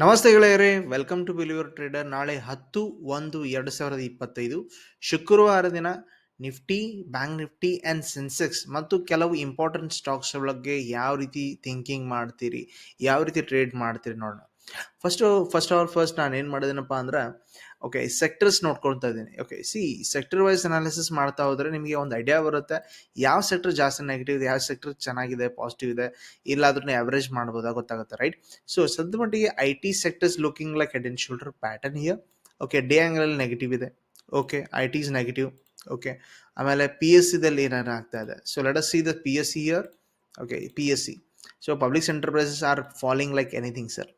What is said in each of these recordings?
ನಮಸ್ತೆ ಗೆಳೆಯರೇ welcome to believer trader ನಾಳೆ ಹತ್ತು ಒಂದು ಎರಡು ಸಾವಿರದ ಇಪ್ಪತ್ತೈದು, ಶುಕ್ರವಾರ ದಿನ Nifty bank Nifty and Sensex ಮತ್ತು ಕೆಲವು ಇಂಪಾರ್ಟೆಂಟ್ ಸ್ಟಾಕ್ಸ್ ಬಗ್ಗೆ ಯಾವ ರೀತಿ ಥಿಂಕಿಂಗ್ ಮಾಡ್ತೀರಿ, ಯಾವ ರೀತಿ ಟ್ರೇಡ್ ಮಾಡ್ತೀರಿ ನೋಡೋಣ. ಫಸ್ಟ್ ಫಸ್ಟ್ ಆಲ್ ಫಸ್ಟ್ ನಾನು ಏನು ಮಾಡಿದೆನಪ್ಪ ಅಂದ್ರೆ ಓಕೆ ಸೆಕ್ಟರ್ಸ್ ನೋಡ್ಕೊಳ್ತಾ ಇದ್ದೀನಿ. Okay see sector wise analysis ಮಾಡ್ತಾ ಹೋದ್ರೆ ನಿಮಗೆ ಒಂದು ಐಡಿಯಾ ಬರುತ್ತೆ. ಯಾವ ಸೆಕ್ಟರ್ ಜಾಸ್ತಿ ನೆಗೆಟಿವ್ ಇದೆ, ಯಾವ ಸೆಕ್ಟರ್ ಚೆನ್ನಾಗಿದೆ ಪಾಸಿಟಿವ್ ಇದೆ ಇಲ್ಲ ಅದನ್ನ ಅವರೇಜ್ ಮಾಡ್ಬೋದಾ ಗೊತ್ತಾಗುತ್ತೆ ರೈಟ್ ಸೊ ಸದ್ಯ ಮಟ್ಟಿಗೆ I T sectors looking like head and shoulder pattern here okay day ಆ್ಯಂಗಲಲ್ಲಿ negative ಇದೆ. Okay I T is negative okay ಆಮೇಲೆ ಪಿ ಎಸ್ ಸಿದಲ್ಲಿ ಏನಾರು ಆಗ್ತಾ ಇದೆ. So let us see the P S C year okay P S C so public enterprises are falling like anything sir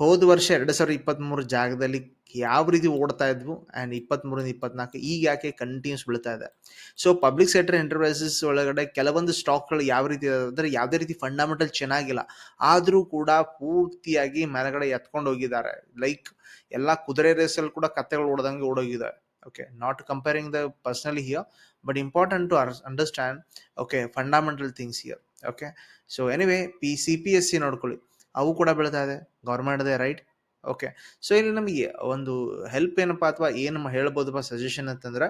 ಹೋದ ವರ್ಷ ಎರಡು ಸಾವಿರದ ಇಪ್ಪತ್ತ್ಮೂರು ಜಾಗದಲ್ಲಿ ಯಾವ ರೀತಿ ಓಡ್ತಾ ಇದ್ವು ಆ್ಯಂಡ್ ಇಪ್ಪತ್ತ್ಮೂರಿಂದ ಇಪ್ಪತ್ನಾಲ್ಕು ಈಗ ಯಾಕೆ ಕಂಟಿನ್ಯೂಸ್ ಬೀಳ್ತಾ ಇದೆ. ಸೊ ಪಬ್ಲಿಕ್ ಸೆಕ್ಟರ್ ಎಂಟರ್ಪ್ರೈಸಸ್ ಒಳಗಡೆ ಕೆಲವೊಂದು ಸ್ಟಾಕ್ಗಳು ಯಾವ ರೀತಿ ಅಂದರೆ ಯಾವುದೇ ರೀತಿ ಫಂಡಮೆಂಟಲ್ ಚೆನ್ನಾಗಿಲ್ಲ. ಆದರೂ ಕೂಡ ಪೂರ್ತಿಯಾಗಿ ಮೇಲಗಡೆ ಎತ್ಕೊಂಡು ಹೋಗಿದ್ದಾರೆ. ಲೈಕ್ ಎಲ್ಲ ಕುದುರೆ ರೇಸಲ್ಲಿ ಕೂಡ ಕತ್ತೆಗಳು ಓಡ್ದಂಗೆ ಓಡೋಗಿದ್ದಾರೆ okay not comparing the personally here but important to understand okay fundamental things here okay so anyway P C P S C ನೋಡ್ಕೊಳ್ಳಿ. ಅವು ಕೂಡ ಬೀಳ್ತಾ ಇದೆ. ಗೌರ್ಮೆಂಟ್ದೇ ರೈಟ್ ಓಕೆ ಸೊ ಇಲ್ಲಿ ನಮಗೆ ಒಂದು ಹೆಲ್ಪ್ ಏನಪ್ಪ ಅಥವಾ ಏನು ಹೇಳ್ಬೋದಪ್ಪ ಸಜೆಷನ್ ಅಂತಂದ್ರೆ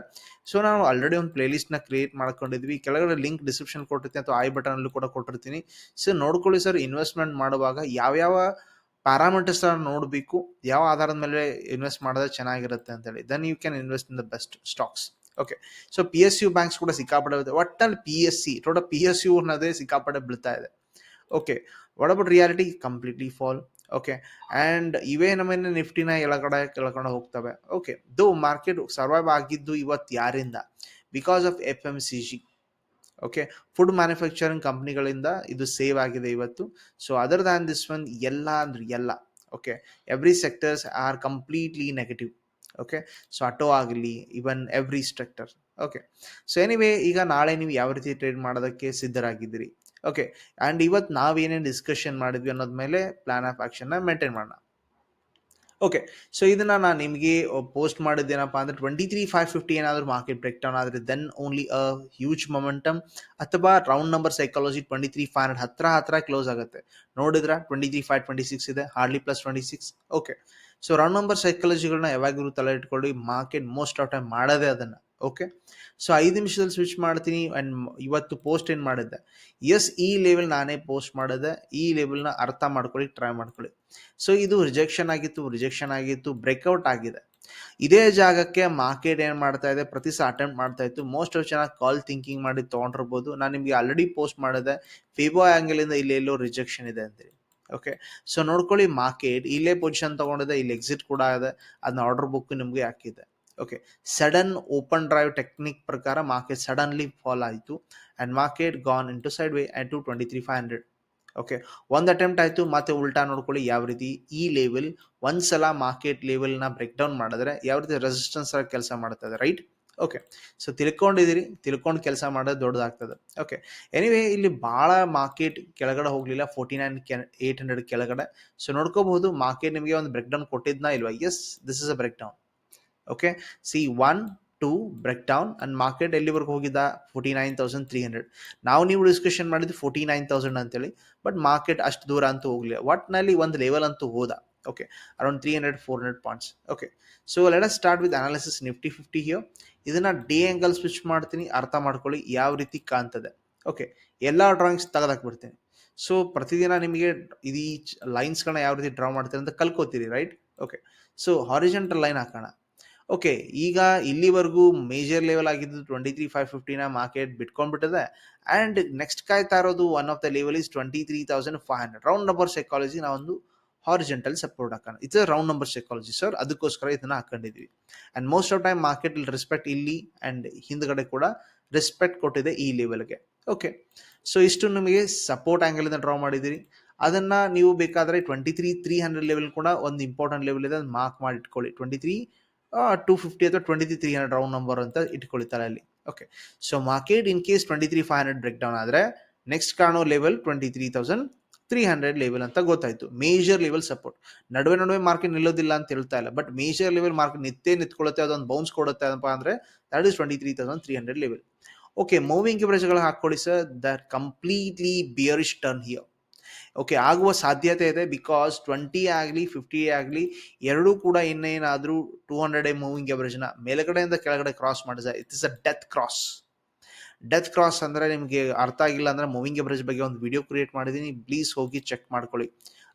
ಸೊ ನಾವು ಆಲ್ರೆಡಿ ಒಂದು ಪ್ಲೇಲಿಸ್ಟ್ನ ಕ್ರಿಯೇಟ್ ಮಾಡ್ಕೊಂಡಿದ್ವಿ. ಕೆಳಗಡೆ ಲಿಂಕ್ ಡಿಸ್ಕ್ರಿಪ್ಷನ್ ಕೊಟ್ಟಿರ್ತೀನಿ ಅಥವಾ ಐ ಬಟನಲ್ಲೂ ಕೂಡ ಕೊಟ್ಟಿರ್ತೀನಿ. ಸೊ ನೋಡ್ಕೊಳ್ಳಿ ಸರ್ ಇನ್ವೆಸ್ಟ್ಮೆಂಟ್ ಮಾಡುವಾಗ ಯಾವ್ಯಾವ ಪ್ಯಾರಾಮೀಟರ್ಸ್ ನೋಡಬೇಕು, ಯಾವ ಆಧಾರದ ಮೇಲೆ ಇನ್ವೆಸ್ಟ್ ಮಾಡಿದ್ರೆ ಚೆನ್ನಾಗಿರುತ್ತೆ ಅಂತೇಳಿ. Then you can invest in the best stocks okay so P S U banks ಕೂಡ ಸಿಕ್ಕಾಪಡೆ ಇದೆ. ಒಟ್ಟಲ್ಲಿ P S C total P S U ಅನ್ನೋದೇ ಸಿಕ್ಕಾಪಡೆ ಬೀಳ್ತಾ ಇದೆ. Okay what about reality completely fall okay and ಇವೇ ನಮ್ಮನ್ನ ನಿಫ್ಟಿನ ಎಳಗಡೆ ಕೆಳಗಡೆ ಹೋಗ್ತವೆ. ಓಕೆ ದೋ ಮಾರ್ಕೆಟ್ ಸರ್ವೈವ್ ಆಗಿದ್ದು ಇವತ್ತು ಯಾರಿಂದ? Because of F M C G okay food manufacturing ಕಂಪ್ನಿಗಳಿಂದ ಇದು ಸೇವ್ ಆಗಿದೆ ಇವತ್ತು. So other than this one ಎಲ್ಲ ಅಂದ್ರೆ ಎಲ್ಲ. Okay every sectors are completely negative okay so auto ಆಗಲಿ even every structure okay so anyway ಈಗ ನಾಳೆ ನೀವು ಯಾವ ರೀತಿ ಟ್ರೇಡ್ ಮಾಡೋದಕ್ಕೆ ಸಿದ್ಧರಾಗಿದ್ದೀರಿ? ಓಕೆ ಆ್ಯಂಡ್ ಇವತ್ತು ನಾವೇನೇನು ಡಿಸ್ಕಷನ್ ಮಾಡಿದ್ವಿ ಅನ್ನೋದ ಮೇಲೆ ಪ್ಲ್ಯಾನ್ ಆಫ್ ಆ್ಯಕ್ಷನ್ನ ಮೇಂಟೈನ್ ಮಾಡೋಣ. ಓಕೆ ಸೊ ಇದನ್ನ ನಾನು ನಿಮಗೆ ಪೋಸ್ಟ್ ಮಾಡಿದ್ದೇನಪ್ಪ ಅಂದ್ರೆ ಟ್ವೆಂಟಿ ತ್ರೀ ಫೈವ್ ಫಿಫ್ಟಿ ಏನಾದರೂ ಮಾರ್ಕೆಟ್ ಬ್ರೇಕ್ ಡೌನ್ ಆದರೆ then only a huge momentum ಅಥವಾ round number psychology twenty three five hundred ಹತ್ರ ಹತ್ರ ಕ್ಲೋಸ್ ಆಗುತ್ತೆ. ನೋಡಿದ್ರ twenty three five twenty six ಇದೆ hardly plus twenty six okay so round number ಸೈಕಾಲಜಿಗಳನ್ನ ಯಾವಾಗಲೂ ತಲೆ ಇಟ್ಕೊಳ್ಳಿ ಮಾರ್ಕೆಟ್ ಮೋಸ್ಟ್ ಆಫ್ ಟೈಮ್ ಮಾಡೋದೇ ಅದನ್ನು. ಓಕೆ ಸೊ ಐದು ನಿಮಿಷದಲ್ಲಿ ಸ್ವಿಚ್ ಮಾಡ್ತೀನಿ ಆ್ಯಂಡ್ ಇವತ್ತು ಪೋಸ್ಟ್ ಏನು ಮಾಡಿದ್ದೆ? ಎಸ್ ಈ ಲೆವೆಲ್ ನಾನೇ ಪೋಸ್ಟ್ ಮಾಡಿದೆ. ಈ ಲೆವೆಲ್ನ ಅರ್ಥ ಮಾಡ್ಕೊಳ್ಳಿ ಟ್ರೈ ಮಾಡ್ಕೊಳ್ಳಿ. ಸೊ ಇದು ರಿಜೆಕ್ಷನ್ ಆಗಿತ್ತು ರಿಜೆಕ್ಷನ್ ಆಗಿತ್ತು ಬ್ರೇಕ್ಔಟ್ ಆಗಿದೆ. ಇದೇ ಜಾಗಕ್ಕೆ ಮಾರ್ಕೆಟ್ ಏನು ಮಾಡ್ತಾ ಇದೆ? ಪ್ರತಿ ಸಹ ಅಟೆಂಪ್ಟ್ ಮಾಡ್ತಾ ಇತ್ತು. ಮೋಸ್ಟ್ ಆಫ್ ಚೆನ್ನಾಗಿ ಕಾಲ್ ಥಿಂಕಿಂಗ್ ಮಾಡಿ ತೊಗೊಂಡಿರ್ಬೋದು. ನಾನು ನಿಮಗೆ ಆಲ್ರೆಡಿ ಪೋಸ್ಟ್ ಮಾಡಿದೆ. ಫಿಬೋ ಆ್ಯಂಗಲಿಂದ ಇಲ್ಲಿ ಎಲ್ಲೋ ರಿಜೆಕ್ಷನ್ ಇದೆ ಅಂತೇಳಿ ಓಕೆ ಸೊ ನೋಡ್ಕೊಳ್ಳಿ ಮಾರ್ಕೆಟ್ ಇಲ್ಲೇ ಪೊಸಿಷನ್ ತೊಗೊಂಡಿದೆ, ಇಲ್ಲಿ ಎಕ್ಸಿಟ್ ಕೂಡ ಇದೆ. ಅದನ್ನ ಆರ್ಡರ್ ಬುಕ್ ನಿಮಗೆ ಹಾಕಿದೆ okay sudden open drive technique ಪ್ರಕಾರ ಮಾರ್ಕೆಟ್ ಸಡನ್ಲಿ ಫಾಲ್ ಆಯಿತು and market gone into side way and to twenty three five hundred okay ಒಂದು ಅಟೆಂಪ್ಟ್ ಆಯಿತು, ಮತ್ತೆ ಉಲ್ಟಾ ನೋಡ್ಕೊಳ್ಳಿ ಯಾವ ರೀತಿ ಈ ಲೆವೆಲ್ ಒಂದ್ಸಲ ಮಾರ್ಕೆಟ್ ಲೆವೆಲ್ನ ಬ್ರೇಕ್ ಡೌನ್ ಮಾಡಿದ್ರೆ ಯಾವ ರೀತಿ ರೆಸಿಸ್ಟೆನ್ಸ್ ಆಗಿ ಕೆಲಸ ಮಾಡ್ತದೆ ರೈಟ್ ಓಕೆ ಸೊ ತಿಳ್ಕೊಂಡಿದ್ದೀರಿ, ತಿಳ್ಕೊಂಡು ಕೆಲಸ ಮಾಡೋದು ದೊಡ್ಡದಾಗ್ತದೆ. ಓಕೆ ಎನಿವೇ ಇಲ್ಲಿ ಭಾಳ ಮಾರ್ಕೆಟ್ ಕೆಳಗಡೆ ಹೋಗಲಿಲ್ಲ forty nine K eight hundred ಕೆಳಗಡೆ. ಸೊ ನೋಡ್ಕೋಬಹುದು ಮಾರ್ಕೆಟ್ ನಿಮಗೆ ಒಂದು ಬ್ರೇಕ್ ಡೌನ್ ಕೊಟ್ಟಿದ್ನಾ ಇಲ್ವಾ? Yes this is a break down okay see one two break down and market ಎಲ್ಲಿವರೆಗೂ ಹೋಗಿದ್ದ? Forty nine thousand three hundred ನಾವು ನೀವು ಡಿಸ್ಕಷನ್ ಮಾಡಿದ್ದು ಫೋರ್ಟಿ ನೈನ್ ತೌಸಂಡ್ ಅಂತೇಳಿ ಬಟ್ ಮಾರ್ಕೆಟ್ ಅಷ್ಟು ದೂರ ಅಂತೂ ಹೋಗಲಿಲ್ಲ. ಒಟ್ನಲ್ಲಿ ಒಂದು ಲೆವೆಲ್ ಅಂತೂ ಹೋದ. Okay around three hundred four hundred points okay so let start with analysis Nifty fifty ಹಿಯೋ ಇದನ್ನ ಡೇ ಆ್ಯಂಗಲ್ ಸ್ವಿಚ್ ಮಾಡ್ತೀನಿ, ಅರ್ಥ ಮಾಡ್ಕೊಳ್ಳಿ, ಯಾವ ರೀತಿ ಕಾಣ್ತದೆ. ಓಕೆ ಎಲ್ಲ ಡ್ರಾಯಿಂಗ್ಸ್ ತೆಗೆದಾಕ್ಬಿಡ್ತೀನಿ ಸೊ ಪ್ರತಿದಿನ ನಿಮಗೆ ಇದು ಲೈನ್ಸ್ಗಳನ್ನ ಯಾವ ರೀತಿ ಡ್ರಾ ಮಾಡ್ತೀರಿ ಅಂತ ಕಲ್ಕೋತೀರಿ right okay so horizontal line ಹಾಕೋಣ. ಓಕೆ, ಈಗ ಇಲ್ಲಿವರೆಗೂ ಮೇಜರ್ ಲೆವೆಲ್ ಆಗಿದ್ದು ಟ್ವೆಂಟಿ ತ್ರೀ ಫೈವ್ ಫಿಫ್ಟಿನ ಮಾರ್ಕೆಟ್ ಬಿಟ್ಕೊಂಡ್ಬಿಟ್ಟಿದೆ. ಆ್ಯಂಡ್ ನೆಕ್ಸ್ಟ್ ಕಾಯ್ತಾ ಇರೋದು one of the level is twenty three thousand five hundred round number psychology ನಾವೊಂದು ಹಾರಿಜೆಂಟಲ್ ಸಪೋರ್ಟ್ ಹಾಕೋಣ. It's round number psychology sir ಅದಕ್ಕೋಸ್ಕರ ಇದನ್ನ ಹಾಕೊಂಡಿದ್ವಿ. And most of time market respect ಇಲ್ಲಿ and ಹಿಂದ್ಗಡೆ ಕೂಡ ರೆಸ್ಪೆಕ್ಟ್ ಕೊಟ್ಟಿದೆ ಈ ಲೆವೆಲ್ಗೆ ಓಕೆ ಸೊ ಇಷ್ಟು ನಿಮಗೆ ಸಪೋರ್ಟ್ ಆ್ಯಂಗಲಿಂದ ಡ್ರಾ ಮಾಡಿದ್ದೀರಿ ಅದನ್ನು ನೀವು ಬೇಕಾದರೆ twenty three three hundred level ಕೂಡ ಒಂದು ಇಂಪಾರ್ಟೆಂಟ್ ಲೆವೆಲ್ ಇದೆ ಅದನ್ನ ಮಾರ್ಕ್ ಮಾಡಿ ಇಟ್ಕೊಳ್ಳಿ ಟ್ವೆಂಟಿ ತ್ರೀ ಟೂ ಫಿಫ್ಟಿ ಅಥವಾ twenty three three hundred round number ಅಂತ ಇಟ್ಕೊಳ್ತಾರೆ ಅಲ್ಲಿ. Okay so market in case twenty three five hundred break down ಆದರೆ ನೆಕ್ಸ್ಟ್ ಕಾಣೋ level twenty three thousand three hundred level ಅಂತ ಗೊತ್ತಾಯ್ತು. ಮೇಜರ್ ಲೆವೆಲ್ ಸಪೋರ್ಟ್ ನಡುವೆ ನಡುವೆ ಮಾರ್ಕೆಟ್ ನಿಲ್ಲೋದಿಲ್ಲ ಅಂತ ಹೇಳ್ತಾ ಇಲ್ಲ ಬಟ್ ಮೇಜರ್ ಲೆವೆಲ್ ಮಾರ್ಕೆಟ್ ನಿತ್ಯ ನಿಂತ್ಕೊಳ್ಳುತ್ತೆ ಅದೊಂದು ಬೌನ್ಸ್ ಕೊಡುತ್ತೆ ಅಂತ ಅಂದರೆ that is twenty three thousand three hundred level okay moving ಎವರೇಜ್ಗಳು ಹಾಕೊಳ್ಳಿ sir that completely bearish turn here okay ಆಗುವ ಸಾಧ್ಯತೆ ಇದೆ ಬಿಕಾಸ್ ಟ್ವೆಂಟಿ ಆಗಲಿ ಫಿಫ್ಟಿ ಆಗಲಿ, ಎರಡೂ ಕೂಡ ಇನ್ನೇನಾದರೂ ಟೂ ಹಂಡ್ರೆಡ್ ಏ ಮೂವಿಂಗ್ ಎವರೇಜ್ನ ಮೇಲುಗಡೆಯಿಂದ ಕೆಳಗಡೆ ಕ್ರಾಸ್ ಮಾಡಿದ it is a death cross death cross ಅಂದರೆ ನಿಮಗೆ ಅರ್ಥ ಆಗಿಲ್ಲ ಅಂದರೆ ಮೂವಿಂಗ್ ಎವರೇಜ್ ಬಗ್ಗೆ ಒಂದು ವಿಡಿಯೋ ಕ್ರಿಯೇಟ್ ಮಾಡಿದ್ದೀನಿ ಪ್ಲೀಸ್ ಹೋಗಿ ಚೆಕ್ ಮಾಡ್ಕೊಳ್ಳಿ.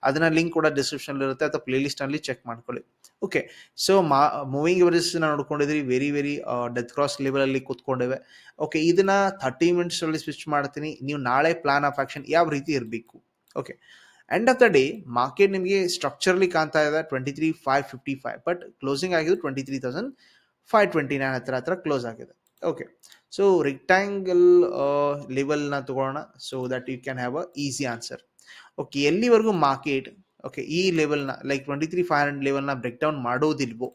ಅದನ್ನ ಲಿಂಕ್ ಕೂಡ ಡಿಸ್ಕ್ರಿಪ್ಷನ್ ಇರುತ್ತೆ, ಅಥವಾ ಪ್ಲೇ ಲಿಸ್ಟ್ನಲ್ಲಿ ಚೆಕ್ ಮಾಡ್ಕೊಳ್ಳಿ. ಓಕೆ ಸೊ ಮಾ ಮೂವಿಂಗ್ ಎವರೇಜ್ ನೋಡ್ಕೊಂಡಿದ್ರಿ ವೆರಿ ವೆರಿ ಡೆತ್ ಕ್ರಾಸ್ ಲೆವೆಲಲ್ಲಿ ಕೂತ್ಕೊಂಡಿವೆ. ಓಕೆ ಇದನ್ನ ಥರ್ಟಿ ಮಿನಿಟ್ಸಲ್ಲಿ ಸ್ವಿಚ್ ಮಾಡ್ತೀನಿ, ನೀವು ನಾಳೆ ಪ್ಲಾನ್ ಆಫ್ ಆಕ್ಷನ್ ಯಾವ ರೀತಿ ಇರಬೇಕು? Okay end of the day market ನಿಮಗೆ ಸ್ಟ್ರಕ್ಚರ್ಲಿ ಕಾಣ್ತಾ ಇದೆ twenty three five fifty five but closing ಆಗಿದ್ದು twenty three thousand five twenty nine ಹತ್ರ ಹತ್ರ ಕ್ಲೋಸ್ ಆಗಿದೆ. ಓಕೆ ಸೊ ರಿಕ್ಟ್ಯಾಂಗಲ್ ಲೆವೆಲ್ನ ತಗೊಳ್ಳೋಣ so that you can have a easy answer okay ಎಲ್ಲಿವರೆಗೂ ಮಾರ್ಕೆಟ್ ಓಕೆ ಈ ಲೆವೆಲ್ನ like twenty three five hundred ಲೆವೆಲ್ನ break down ಮಾಡೋದಿಲ್ವೋ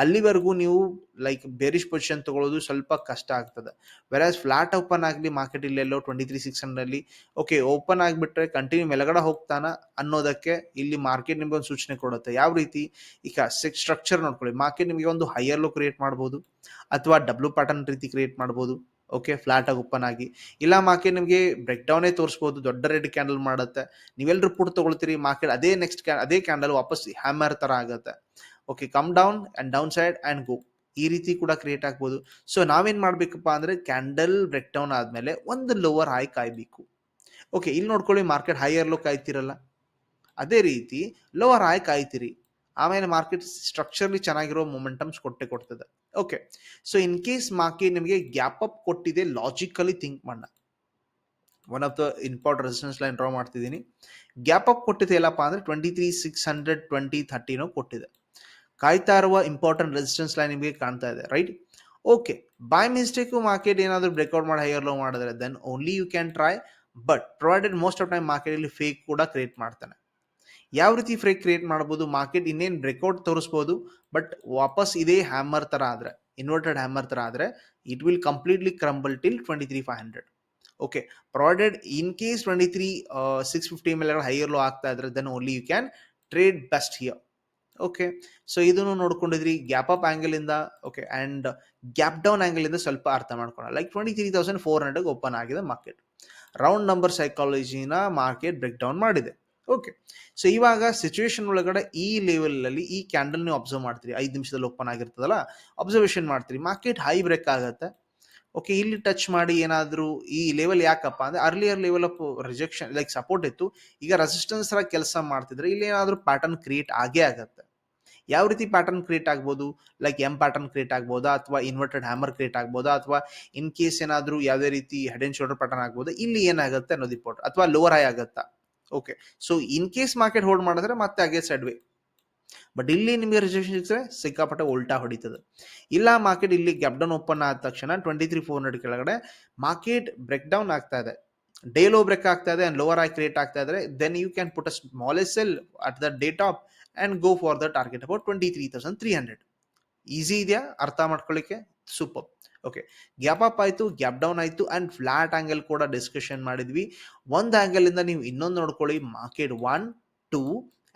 ಅಲ್ಲಿವರೆಗೂ ನೀವು ಲೈಕ್ ಬೇರಿಶ್ ಪೊಸಿಷನ್ ತೊಗೊಳ್ಳೋದು ಸ್ವಲ್ಪ ಕಷ್ಟ ಆಗ್ತದೆ. ವೆರಾಸ್ ಫ್ಲಾಟ್ ಓಪನ್ ಆಗಲಿ ಮಾರ್ಕೆಟ್ ಇಲ್ಲೆಲ್ಲೋ ಟ್ವೆಂಟಿ ತ್ರೀ ಸಿಕ್ಸ್ ಹಂಡ್ರಲ್ಲಿ ಓಕೆ ಓಪನ್ ಆಗಿಬಿಟ್ರೆ ಕಂಟಿನ್ಯೂ ಮೇಲಗಡೆ ಹೋಗ್ತಾನ ಅನ್ನೋದಕ್ಕೆ ಇಲ್ಲಿ ಮಾರ್ಕೆಟ್ ನಿಮಗೆ ಒಂದು ಸೂಚನೆ ಕೊಡುತ್ತೆ. ಯಾವ ರೀತಿ? ಈಗ ಸಿಕ್ಸ್ ಸ್ಟ್ರಕ್ಚರ್ ನೋಡ್ಕೊಳ್ಳಿ. ಮಾರ್ಕೆಟ್ ನಿಮಗೆ ಒಂದು ಹೈಯರ್ ಲೋ ಕ್ರಿಯೇಟ್ ಮಾಡ್ಬೋದು, ಅಥವಾ ಡಬ್ಲ್ಯೂ ಪ್ಯಾಟರ್ನ್ ರೀತಿ ಕ್ರಿಯೇಟ್ ಮಾಡ್ಬೋದು ಓಕೆ ಫ್ಲಾಟ್ ಆಗಿ ಓಪನ್ ಆಗಿ. ಇಲ್ಲ ಮಾರ್ಕೆಟ್ ನಿಮಗೆ ಬ್ರೇಕ್ ಡೌನೇ ತೋರಿಸ್ಬೋದು, ದೊಡ್ಡ ರೆಡ್ ಕ್ಯಾಂಡಲ್ ಮಾಡುತ್ತೆ. ನೀವೆಲ್ಲರೂ ಪುಟ್ ತೊಗೊಳ್ತೀರಿ ಮಾರ್ಕೆಟ್ ಅದೇ ನೆಕ್ಸ್ಟ್ ಅದೇ ಕ್ಯಾಂಡಲ್ ವಾಪಸ್ ಹ್ಯಾಮರ್ ತರ ಆಗುತ್ತೆ. Okay come down and down side and go ಈ ರೀತಿ ಕೂಡ ಕ್ರಿಯೇಟ್ ಆಗ್ಬೋದು. ಸೊ ನಾವೇನು ಮಾಡಬೇಕಪ್ಪ ಅಂದರೆ ಕ್ಯಾಂಡಲ್ ಬ್ರೇಕ್ ಡೌನ್ ಆದಮೇಲೆ ಒಂದು ಲೋವರ್ ಹೈ ಕಾಯ್ಬೇಕು. ಓಕೆ ಇಲ್ಲಿ ನೋಡ್ಕೊಳ್ಳಿ ಮಾರ್ಕೆಟ್ ಹೈಯರ್ ಲೋ ಕಾಯ್ತಿರಲ್ಲ. ಅದೇ ರೀತಿ ಲೋವರ್ ಹೈ ಕಾಯ್ತೀರಿ. ಆಮೇಲೆ ಮಾರ್ಕೆಟ್ ಸ್ಟ್ರಕ್ಚರ್ಲಿ ಚೆನ್ನಾಗಿರೋ ಮೊಮೆಂಟಮ್ಸ್ ಕೊಟ್ಟೆ ಕೊಡ್ತದೆ. Okay so in case market ನಿಮಗೆ ಗ್ಯಾಪ್ ಅಪ್ ಕೊಟ್ಟಿದೆ ಲಾಜಿಕಲಿ ಥಿಂಕ್ ಮಾಡೋಣ one of the important resistance line draw ಮಾಡ್ತಿದ್ದೀನಿ. ಗ್ಯಾಪ್ ಅಪ್ ಕೊಟ್ಟಿದೆ ಎಲ್ಲಪ್ಪ ಅಂದರೆ twenty three six hundred twenty ಥರ್ಟಿನೋ ಕೊಟ್ಟಿದೆ. ಕಾಯ್ತಾ ಇರುವ ಇಂಪಾರ್ಟೆಂಟ್ ರೆಸಿಸ್ಟೆನ್ಸ್ ಲೈನ್ ನಿಮಗೆ ಕಾಣ್ತಾ ಇದೆ right okay by mistake market ಏನಾದರೂ ಬ್ರೇಕ್ಔಟ್ ಮಾಡಿ ಹೈಯರ್ ಲೋ ಮಾಡಿದ್ರೆ then only you can try but provided most of time ಮಾರ್ಕೆಟಲ್ಲಿ ಫೇಕ್ ಕೂಡ ಕ್ರಿಯೇಟ್ ಮಾಡ್ತಾನೆ. ಯಾವ ರೀತಿ ಫ್ರೇಕ್ ಕ್ರಿಯೇಟ್ ಮಾಡ್ಬೋದು ಮಾರ್ಕೆಟ್ ಇನ್ನೇನು ಬ್ರೇಕ್ಔಟ್ ತೋರಿಸ್ಬೋದು ಬಟ್ ವಾಪಸ್ ಇದೇ ಹ್ಯಾಮರ್ ಥರ ಆದರೆ ಇನ್ವರ್ಟೆಡ್ ಹ್ಯಾಮರ್ ಥರ ಆದರೆ it will completely crumble till twenty three five hundred okay provided in case twenty three six fifty ಮೇಲೆ ಹೈಯರ್ ಲೋ ಆಗ್ತಾ ಇದ್ರೆ then only you can trade best here okay so ಇದನ್ನು ನೋಡ್ಕೊಂಡಿದ್ರಿ gap up angle ಇಂದ okay and gap down angle ಇಂದ ಸ್ವಲ್ಪ ಅರ್ಥ ಮಾಡ್ಕೊಳ್ಳೋಣ like twenty three thousand four hundred open ಆಗಿದೆ ಮಾರ್ಕೆಟ್ ರೌಂಡ್ ನಂಬರ್ ಸೈಕಾಲಜಿನ ಮಾರ್ಕೆಟ್ ಬ್ರೇಕ್ ಡೌನ್ ಮಾಡಿದೆ. ಓಕೆ ಸೊ ಇವಾಗ ಸಿಚುವೇಶನ್ ಒಳಗಡೆ ಈ ಲೆವೆಲಲ್ಲಿ ಈ ಕ್ಯಾಂಡಲ್ ನೀವು ಅಬ್ಸರ್ವ್ ಮಾಡ್ತೀರಿ. ಐದು ನಿಮಿಷದಲ್ಲಿ ಓಪನ್ ಆಗಿರ್ತದಲ್ಲ ಅಬ್ಸರ್ವೇಷನ್ ಮಾಡ್ತೀರಿ. ಮಾರ್ಕೆಟ್ ಹೈ ಬ್ರೇಕ್ ಆಗುತ್ತೆ. ಓಕೆ ಇಲ್ಲಿ ಟಚ್ ಮಾಡಿ ಏನಾದರೂ ಈ ಲೆವೆಲ್ ಯಾಕಪ್ಪ ಅಂದರೆ earlier level of rejection like support ಇತ್ತು. ಈಗ ರೆಸಿಸ್ಟೆನ್ಸ್ ತರ ಕೆಲಸ ಮಾಡ್ತಿದ್ರೆ ಇಲ್ಲಿ ಏನಾದರೂ ಪ್ಯಾಟರ್ನ್ ಕ್ರಿಯೇಟ್ ಆಗೇ ಆಗುತ್ತೆ. ಯಾವ ರೀತಿ ಪ್ಯಾಟರ್ನ್ ಕ್ರಿಯೇಟ್ ಆಗ್ಬೋದು? ಲೈಕ್ ಎಂ ಪ್ಯಾಟರ್ನ್ ಕ್ರಿಯೇಟ್ ಆಗ್ಬೋದಾ? ಅಥವಾ ಇನ್ವರ್ಟೆಡ್ ಹ್ಯಾಮರ್ ಕ್ರಿಯೇಟ್ ಆಗ್ಬೋದಾ? ಅಥವಾ ಇನ್ ಕೇಸ್ ಏನಾದರೂ ಯಾವುದೇ ರೀತಿ ಹೆಡ್ ಆ್ಯಂಡ್ ಶೋಲ್ಡರ್ ಪ್ಯಾಟರ್ನ್ ಆಗ್ಬೋದು? ಇಲ್ಲಿ ಏನಾಗುತ್ತೆ ಅನ್ನೋದು ಇಂಪಾರ್ಟೆಂಟ್ ಅಥವಾ ಲೋವರ್ ಹೈ ಆಗುತ್ತಾ? Okay so in case market hold ಮಾಡಿದ್ರೆ ಮತ್ತೆ ಹಾಗೆ ಸೈಡ್ ಬಟ್ ಇಲ್ಲಿ ನಿಮಗೆ ರಿಜಿಸ್ಟ್ರೇಷನ್ ಸಿಕ್ಕಿದ್ರೆ ಸಿಕ್ಕಾಪಟ್ಟೆ ಉಲ್ಟಾ ಹೊಡಿತದೆ. ಇಲ್ಲ ಮಾರ್ಕೆಟ್ ಇಲ್ಲಿ ಗ್ಯಾಪ್ ಡೌನ್ ಓಪನ್ ಆದ ತಕ್ಷಣ ಟ್ವೆಂಟಿ ತ್ರೀ ಫೋರ್ ಹಂಡ್ರೆಡ್ ಕೆಳಗಡೆ ಮಾರ್ಕೆಟ್ ಬ್ರೇಕ್ ಡೌನ್ ಆಗ್ತಾ ಇದೆ. ಡೇ ಲೋ ಬ್ರೇಕ್ ಆಗ್ತಾ ಇದೆ ಆ್ಯಂಡ್ ಲೋವರ್ ಆಗಿ ಕ್ರಿಯೇಟ್ ಆಗ್ತಾ ಇದ್ರೆ then you can put a smallest sell at the day top and go for the target about twenty three thousand three hundred easy ಇದೆಯಾ? ಅರ್ಥ ಮಾಡ್ಕೊಳ್ಳಿಕ್ಕೆ? ಸೂಪರ್ ಓಕೆ ಗ್ಯಾಪ್ ಅಪ್ ಆಯಿತು gap down ಆಯಿತು and flat angle ಕೂಡ discussion ಮಾಡಿದ್ವಿ. ಒಂದು ಆ್ಯಂಗಲಿಂದ ನೀವು ಇನ್ನೊಂದು ನೋಡ್ಕೊಳ್ಳಿ. Market one two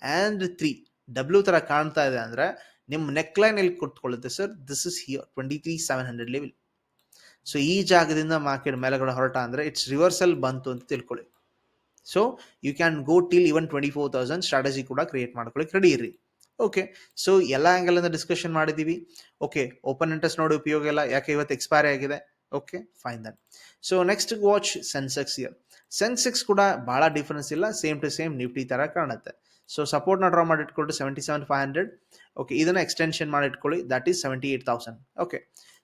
and three W ಥರ ಕಾಣ್ತಾ ಇದೆ ಅಂದ್ರೆ ನಿಮ್ಮ ನೆಕ್ ಲೈನ್ ಎಲ್ಲಿ ಕುತ್ಕೊಳ್ಳುತ್ತೆ sir this is here twenty three seven hundred level so ಈ ಜಾಗದಿಂದ ಮಾರ್ಕೆಟ್ ಮೇಲೆಗಡೆ ಹೊರಟ ಅಂದರೆ ಇಟ್ಸ್ ರಿವರ್ಸಲ್ ಬಂತು ಅಂತ ತಿಳ್ಕೊಳ್ಳಿ. So you can go till even twenty four thousand strategy ಕೂಡ ಕ್ರಿಯೇಟ್ ಮಾಡ್ಕೊಳ್ಳಿ ರೆಡಿ ಇರಿ ಓಕೆ ಸೊ ಎಲ್ಲ ಆ್ಯಂಗಲಿಂದ ಡಿಸ್ಕಷನ್ ಮಾಡಿದ್ದೀವಿ ಓಕೆ ಓಪನ್ ಇಂಟ್ರೆಸ್ಟ್ ನೋಡಿ ಉಪಯೋಗ ಇಲ್ಲ. ಯಾಕೆ ಇವತ್ತು ಎಕ್ಸ್ಪೈರಿ ಆಗಿದೆ? Okay fine then so next watch Sensex here Sensex ಕೂಡ ಭಾಳ ಡಿಫ್ರೆನ್ಸ್ ಇಲ್ಲ. ಸೇಮ್ ಟು ಸೇಮ್ ನಿಫ್ಟಿ ಥರ ಕಾಣುತ್ತೆ. ಸೊ ಸಪೋರ್ಟ್ನ ಡ್ರಾ ಮಾಡಿ ಇಟ್ಕೊಂಡು seventy seven five hundred okay ಇದನ್ನು ಎಕ್ಸ್ಟೆನ್ಷನ್ ಮಾಡಿ ಇಟ್ಕೊಳ್ಳಿ. That is seventy eight thousand okay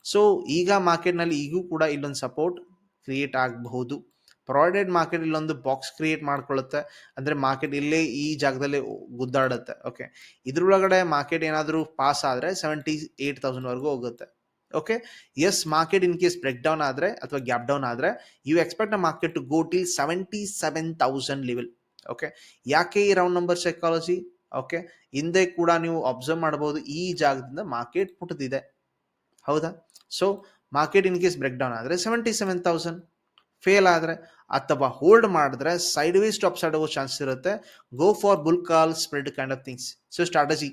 so ಈಗ ಮಾರ್ಕೆಟ್ನಲ್ಲಿ ಈಗೂ ಕೂಡ ಇಲ್ಲೊಂದು ಸಪೋರ್ಟ್ ಕ್ರಿಯೇಟ್ ಆಗಬಹುದು. ಪ್ರೊವೈಡೆಡ್ ಮಾರ್ಕೆಟ್ ಇಲ್ಲೊಂದು ಬಾಕ್ಸ್ ಕ್ರಿಯೇಟ್ ಮಾಡ್ಕೊಳ್ಳುತ್ತೆ. ಅಂದರೆ ಮಾರ್ಕೆಟ್ ಇಲ್ಲೇ ಈ ಜಾಗದಲ್ಲಿ ಗುದ್ದಾಡುತ್ತೆ. ಓಕೆ ಇದ್ರೊಳಗಡೆ ಮಾರ್ಕೆಟ್ ಏನಾದರೂ ಪಾಸ್ ಆದರೆ ಸೆವೆಂಟಿ ಏಟ್ ತೌಸಂಡ್ವರೆಗೂ ಹೋಗುತ್ತೆ. Okay yes market in case break down ಆದರೆ ಅಥವಾ ಗ್ಯಾಪ್ ಡೌನ್ ಆದರೆ you expect market to go till seventy seven thousand level okay ಯಾಕೆ ಈ ರೌಂಡ್ ನಂಬರ್ ಸೈಕಾಲಜಿ ಓಕೆ ಹಿಂದೆ ಕೂಡ ನೀವು ಅಬ್ಸರ್ವ್ ಮಾಡಬಹುದು ಈ ಜಾಗದಿಂದ ಮಾರ್ಕೆಟ್ ಪುಟ್ಟದಿದೆ ಹೌದಾ? So market in case break down ಆದರೆ ಸೆವೆಂಟಿ ಸೆವೆನ್ ತೌಸಂಡ್ ಫೇಲ್ ಆದರೆ ಅಥವಾ ಹೋಲ್ಡ್ ಮಾಡಿದ್ರೆ ಸೈಡ್ ವೇ ಸ್ಟಾಪ್ ಸೈಡ್ ಹೋಗೋ ಚಾನ್ಸ್ ಇರುತ್ತೆ. Go for bull call spread kind of things so strategy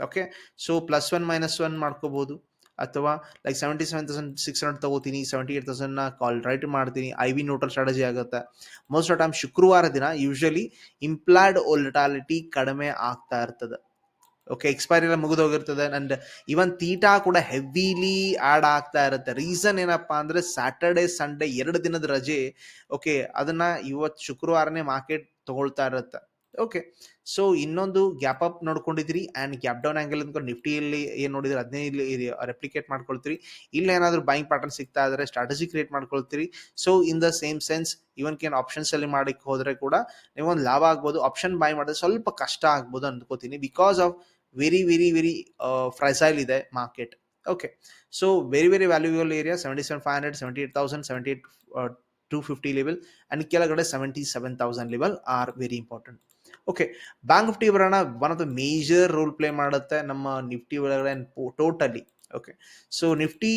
okay so plus one minus one ಮಾಡ್ಕೋಬಹುದು. ಅಥವಾ like seventy seven thousand six hundred ತಗೋತೀನಿ seventy eight ತೌಸಂಡ್ನ call write ಮಾಡ್ತೀನಿ I V neutral strategy ಆಗುತ್ತೆ. Most of time ಶುಕ್ರವಾರ ದಿನ usually employed ಒಲಿಟಾಲಿಟಿ ಕಡಿಮೆ ಆಗ್ತಾ ಇರ್ತದೆ. ಓಕೆ ಎಕ್ಸ್ಪೈರಿ ಎಲ್ಲ ಮುಗಿದೋಗಿರ್ತದೆ ಅಂಡ್ ಇವನ್ ತೀಟಾ ಕೂಡ ಹೆವಿಲಿ ಆಡ್ ಆಗ್ತಾ ಇರುತ್ತೆ. ರೀಸನ್ ಏನಪ್ಪಾ ಅಂದ್ರೆ ಸ್ಯಾಟರ್ಡೆ ಸಂಡೇ ಎರಡು ದಿನದ ರಜೆ ಓಕೆ ಅದನ್ನ ಇವತ್ತು ಶುಕ್ರವಾರನೇ ಮಾರ್ಕೆಟ್ ತಗೊಳ್ತಾ ಇರುತ್ತೆ. ಓಕೆ ಸೊ ಇನ್ನೊಂದು ಗ್ಯಾಪ್ ಅಪ್ ನೋಡ್ಕೊಂಡಿದ್ರಿ ಅಂಡ್ ಗ್ಯಾಪ್ ಡೌನ್ ಆಂಗಲ್ ಅಂದ್ಕೊಂಡು ನಿಫ್ಟಿಯಲ್ಲಿ ಏನ್ ನೋಡಿದ್ರೆ? ಅದನ್ನೇ ಇಲ್ಲಿ ರೆಪ್ಲಿಕೇಟ್ ಮಾಡ್ಕೊಳ್ತೀರಿ. ಇಲ್ಲ ಏನಾದ್ರು ಬೈಂಗ್ ಪ್ಯಾಟರ್ನ್ ಸಿಗ್ತಾ ಇದ್ರೆ strategy create ಮಾಡ್ಕೊಳ್ತೀರಿ. So in the same sense even can options ಅಲ್ಲಿ ಮಾಡಕ್ಕೆ ಹೋದ್ರೆ ಕೂಡ ನೀವೊಂದು ಲಾಭ ಆಗ್ಬೋದು. ಆಪ್ಷನ್ ಬೈ ಮಾಡಿದ್ರೆ ಸ್ವಲ್ಪ ಕಷ್ಟ ಆಗ್ಬೋದು ಅಂದ್ಕೋತೀನಿ because of very very very fragile ಇದೆ market okay so very very valuable area seventy seven five hundred seventy eight thousand seventy eight two fifty level and ಕೆಳಗಡೆ seventy seven thousand level are very important okay Bank Nifty ಬರೋಣ one of the major role play ಮಾಡುತ್ತೆ ನಮ್ಮ Nifty ಒಳಗಡೆ totally okay so Nifty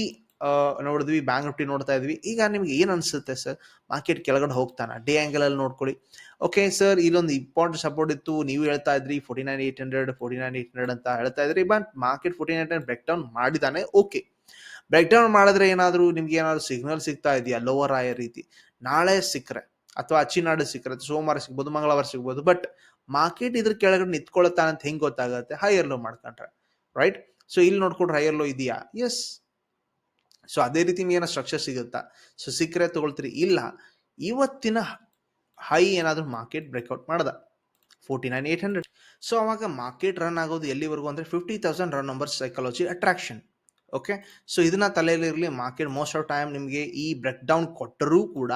ನೋಡಿದ್ವಿ bank Nifty ನೋಡ್ತಾ ಇದ್ವಿ. ಈಗ ನಿಮ್ಗೆ ಏನು ಅನ್ಸುತ್ತೆ ಸರ್ ಮಾರ್ಕೆಟ್ ಕೆಳಗಡೆ ಹೋಗ್ತಾನ? ಡೇ ಆ್ಯಂಗಲಲ್ಲಿ ನೋಡ್ಕೊಳ್ಳಿ. ಓಕೆ ಸರ್ ಇಲ್ಲೊಂದು ಇಂಪಾರ್ಟೆಂಟ್ ಸಪೋರ್ಟ್ ಇತ್ತು. ನೀವು ಹೇಳ್ತಾ ಇದ್ರಿ forty nine eight hundred forty nine eight hundred ಅಂತ ಹೇಳ್ತಾ ಇದ್ರಿ but market forty nine hundred break down ಮಾಡಿದಾನೆ ಓಕೆ ಬ್ರೇಕ್ ಡೌನ್ ಮಾಡಿದ್ರೆ ಏನಾದರೂ ನಿಮ್ಗೆ ಏನಾದರೂ ಸಿಗ್ನಲ್ ಸಿಗ್ತಾ ಇದೆಯಾ? ಲೋವರ್ ಆಯ ರೀತಿ. ನಾಳೆ ಸಿಕ್ಕರೆ, ಅಥವಾ ಅಚ್ಚಿನಾಡು ಸಿಕ್ಕರೆ, ಸೋಮವಾರ ಸಿಗ್ಬೋದು, ಮಂಗಳವಾರ ಸಿಗ್ಬೋದು ಬಟ್ ಮಾರ್ಕೆಟ್ ಇದ್ರ ಕೆಳಗಡೆ ನಿಂತ್ಕೊಳತಾನಂತ ಹೆಂಗ್ ಗೊತ್ತಾಗುತ್ತೆ? ಹೈಯರ್ ಲೋ ಮಾಡ್ಕೊಂಡ್ರೆ ರೈಟ್ ಸೊ ಇಲ್ಲಿ ನೋಡ್ಕೊಂಡ್ರೆ ಹೈಯರ್ ಲೋ ಇದೆಯಾ? ಎಸ್ ಸೊ ಅದೇ ರೀತಿ ಏನೋ ಸ್ಟ್ರಕ್ಚರ್ ಸಿಗುತ್ತಾ? ಸೊ ಸಿಕ್ಕರೆ ತಗೊಳ್ತೀರಿ. ಇಲ್ಲ. ಇವತ್ತಿನ ಹೈ ಏನಾದರೂ ಮಾರ್ಕೆಟ್ ಬ್ರೇಕ್ಔಟ್ ಮಾಡ್ದ. Forty nine eight hundred so ಅವಾಗ ಮಾರ್ಕೆಟ್ ರನ್ ಆಗೋದು ಎಲ್ಲಿವರೆಗೂ ಅಂದರೆ fifty thousand run number psychology attraction okay so ಇದನ್ನ ತಲೆಯಲ್ಲಿರಲಿ ಮಾರ್ಕೆಟ್ ಮೋಸ್ಟ್ ಆಫ್ ಟೈಮ್ ನಿಮಗೆ ಈ ಬ್ರೇಕ್ ಡೌನ್ ಕೊಟ್ಟರೂ ಕೂಡ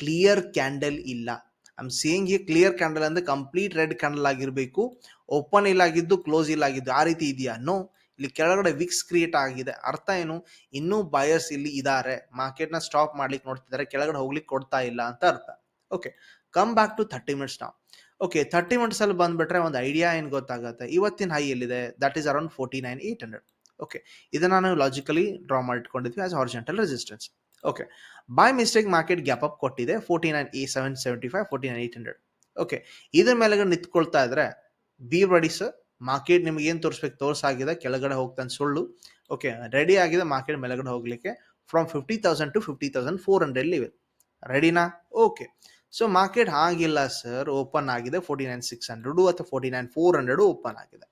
ಕ್ಲಿಯರ್ ಕ್ಯಾಂಡಲ್ ಇಲ್ಲ. ಐಮ್ ಸೇಯಿಂಗ್ ಈ ಕ್ಲಿಯರ್ ಕ್ಯಾಂಡಲ್ ಅಂದ್ರೆ ಕಂಪ್ಲೀಟ್ ರೆಡ್ ಕ್ಯಾಂಡಲ್ ಆಗಿರಬೇಕು. ಓಪನ್ ಇಲ್ಲಾಗಿದ್ದು ಕ್ಲೋಸ್ ಇಲ್ಲ ಆಗಿದ್ದು, ಆ ರೀತಿ ಇದೆಯಾ? ನೋ ಇಲ್ಲಿ ಕೆಳಗಡೆ ವಿಕ್ಸ್ ಕ್ರಿಯೇಟ್ ಆಗಿದೆ. ಅರ್ಥ ಏನು? ಇನ್ನೂ ಬಯರ್ಸ್ ಇಲ್ಲಿ ಇದ್ದಾರೆ ಮಾರ್ಕೆಟ್ನ ಸ್ಟಾಪ್ ಮಾಡ್ಲಿಕ್ಕೆ ನೋಡ್ತಿದ್ದಾರೆ. ಕೆಳಗಡೆ ಹೋಗ್ಲಿಕ್ಕೆ ಕೊಡ್ತಾ ಇಲ್ಲ ಅಂತ ಅರ್ಥ. Okay come back to thirty minutes ನಾವು ಓಕೆ ಥರ್ಟಿ ಮಿನಿಟ್ಸ್ ಅಲ್ಲಿ ಬಂದ್ಬಿಟ್ರೆ ಒಂದು ಐಡಿಯಾ ಏನು ಗೊತ್ತಾಗುತ್ತೆ? ಇವತ್ತಿನ ಹೈ ಎಲ್ಲಿದೆ? That is around forty nine eight hundred okay ಇದನ್ನ ನಾವು logically draw ಮಾಡಿಟ್ಕೊಂಡಿದ್ವಿ as horizontal resistance okay by mistake market gap up ಕೊಟ್ಟಿದೆ. Forty nine a seven seventy five forty nine eight hundred okay ಇದ್ರ ಮೇಲೆ ನಿಂತ್ಕೊಳ್ತಾ ಇದ್ರೆ be ready sir market ನಿಮ್ಗೆ ಏನು ತೋರಿಸ್ಬೇಕು? ತೋರಿಸಾಗಿದೆ. ಕೆಳಗಡೆ ಹೋಗ್ತಾನೆ ಸುಳ್ಳು. ಓಕೆ ರೆಡಿ ಆಗಿದೆ ಮಾರ್ಕೆಟ್ ಮೇಲೆಗಡೆ ಹೋಗ್ಲಿಕ್ಕೆ. From fifty thousand to fifty thousand four hundred level ರೆಡಿನಾ ಓಕೆ ಸೊ ಮಾರ್ಕೆಟ್ ಆಗಿಲ್ಲ ಸರ್ ಓಪನ್ ಆಗಿದೆ. ಫೋರ್ಟಿ ನೈನ್ ಸಿಕ್ಸ್ ಹಂಡ್ರೆಡು ಅಥವಾ forty nine four hundred open ಆಗಿದೆ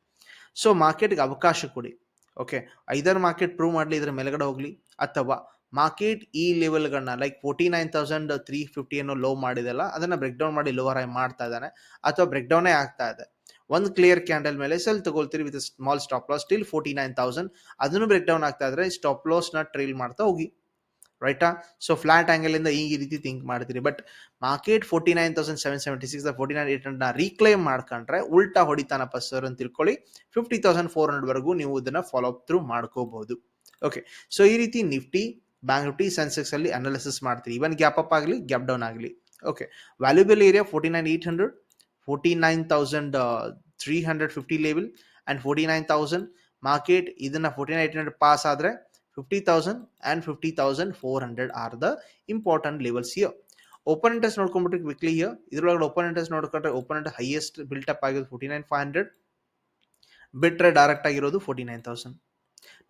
ಸೊ ಮಾರ್ಕೆಟ್ಗೆ ಅವಕಾಶ ಕೊಡಿ. ಓಕೆ ಐದರ್ ಮಾರ್ಕೆಟ್ ಪ್ರೂವ್ ಮಾಡಲಿ, ಇದ್ರ ಮೇಲೆಗಡೆ ಹೋಗಲಿ. ಅಥವಾ ಮಾರ್ಕೆಟ್ ಈ ಲೆವೆಲ್ಗಳನ್ನ like forty nine thousand three fifty low ಮಾಡಿದಲ್ಲ, ಅದನ್ನ ಬ್ರೇಕ್ ಡೌನ್ ಮಾಡಿ ಲೋವರ್ ಆಗಿ ಮಾಡ್ತಾ ಇದ್ದಾನೆ, ಅಥವಾ ಬ್ರೇಕ್ ಡೌನೇ ಆಗ್ತಾ ಇದೆ. ಒಂದು ಕ್ಲಿಯರ್ ಕ್ಯಾಂಡಲ್ ಮೇಲೆ sell ತಗೊಳ್ತೀರಿ with small stop loss still forty nine thousand ಅದನ್ನು ಬ್ರೇಕ್ ಡೌನ್ ಆಗ್ತಾ ಇದ್ರೆ ಸ್ಟಾಪ್ ಲಾಸ್ನ ಟ್ರೇಲ್ ಮಾಡ್ತಾ ಹೋಗಿ. ರೈಟಾ ಸೊ ಫ್ಲಾಟ್ ಆಂಗಲ್ ಇಂದ ಈ ರೀತಿ ಥಿಂಕ್ ಮಾಡ್ತೀರಿ. But market forty nine thousand seven seventy six forty nine eight hundred reclaim ಮಾಡ್ಕೊಂಡ್ರೆ ಉಲ್ಟಾ ಹೊಡಿತಾನಪ್ಪ ಸರ್ ಅಂತ ತಿಳ್ಕೊಳ್ಳಿ. ಫಿಫ್ಟಿ ತೌಸಂಡ್ ಫೋರ್ ಹಂಡ್ರೆಡ್ ವರೆಗೂ ನೀವು ಇದನ್ನ ಫಾಲೋ ಅಪ್ ಥ್ರೂ ಮಾಡ್ಕೋಬಹುದು. ಓಕೆ ಸೊ ಈ ರೀತಿ ನಿಫ್ಟಿ ಬ್ಯಾಂಕ್ ನಿಫ್ಟಿ ಸೆನ್ಸೆಕ್ಸ್ ಅಲ್ಲಿ ಅನಾಲಿಸಿಸ್ ಮಾಡ್ತೀರಿ ಇವನ್ ಗ್ಯಾಪ್ ಅಪ್ ಆಗಲಿ ಗ್ಯಾಪ್ ಡೌನ್ ಆಗಲಿ. Okay valuable area forty nine eight hundred forty nine thousand three hundred fifty level and forty nine thousand market ಇದನ್ನ forty nine eight hundred pass ಆದರೆ fifty thousand and fifty thousand four hundred are the important levels here open interest ನೋಡ್ಕೊಂಡ್ಬಿಟ್ಟು quickly here ಇದ್ರೊಳಗಡೆ open interest ನೋಡ್ಕೊಂಡ್ರೆ open interest highest built up ಆಗಿರೋದು forty nine five hundred ಬಿಟ್ರೆ direct ಆಗಿರೋದು forty nine thousand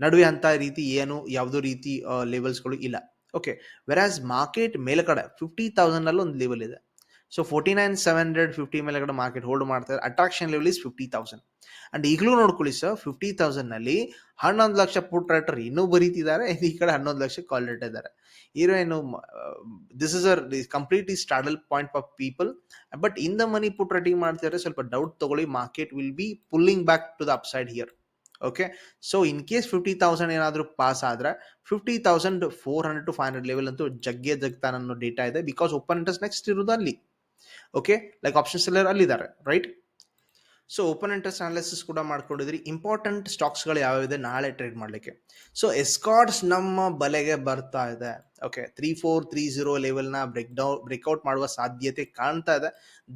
ನಡುವೆ ಅಂತ ರೀತಿ ಏನು ಯಾವುದೋ ರೀತಿ ಲೆವೆಲ್ಸ್ಗಳು ಇಲ್ಲ. ಓಕೆ ವೆರಾಸ್ ಮಾರ್ಕೆಟ್ ಮೇಲ್ಗಡೆ ಫಿಫ್ಟಿ ತೌಸಂಡ್ ಅಲ್ಲಿ ಒಂದು ಲೆವೆಲ್ ಇದೆ. So forty nine seven hundred fifty ಮೇಲ್ಗಡೆ ಮಾರ್ಕೆಟ್ ಹೋಲ್ಡ್ ಮಾಡ್ತಾರೆ attraction level is fifty thousand and ಈಗಲೂ ನೋಡ್ಕೊಳ್ಳಿ ಸರ್ ಫಿಫ್ಟಿ ತೌಸಂಡ್ನಲ್ಲಿ ಹನ್ನೊಂದು ಲಕ್ಷ ಪುಟ್ ರೈಟರ್ ಇನ್ನೂ ಬರೀತಿದ್ದಾರೆ. ಈ ಕಡೆ ಹನ್ನೊಂದು ಲಕ್ಷ ಕಾಲ್ ರೇಟ್ ಇದ್ದಾರೆ. ಏನು this is uh completely startle point for people but in the money put writing ಮಾಡ್ತಿದ್ರೆ ಸ್ವಲ್ಪ ಡೌಟ್ ತಗೊಳ್ಳಿ market will be pulling back to the upside here okay so in case fifty thousand ಏನಾದರೂ pass ಆದರೆ fifty thousand four hundred to five hundred level ಅಂತೂ ಜಗ್ಗೆ ಜಗ್ತಾನ ಅನ್ನೋ data ಇದೆ because open interest next ಇರೋದು ಅಲ್ಲಿ ಓಕೆ ಲೈಕ್ ಆಪ್ಷನ್ಸ್ ಎಲ್ಲ ಅಲ್ಲಿದ್ದಾರೆ right so open interest analysis ಕೂಡ ಮಾಡ್ಕೊಂಡಿದ್ರಿ. ಇಂಪಾರ್ಟೆಂಟ್ ಸ್ಟಾಕ್ಸ್ಗಳು ಯಾವ್ಯಾವಿದೆ ನಾಳೆ ಟ್ರೇಡ್ ಮಾಡಲಿಕ್ಕೆ. ಸೊ ಎಸ್ಕಾರ್ಡ್ಸ್ ನಮ್ಮ ಬಲೆಗೆ ಬರ್ತಾ ಇದೆ. Okay three four three zero ಲೆವೆಲ್ನ break down breakout ಮಾಡುವ ಸಾಧ್ಯತೆ ಕಾಣ್ತಾ ಇದೆ.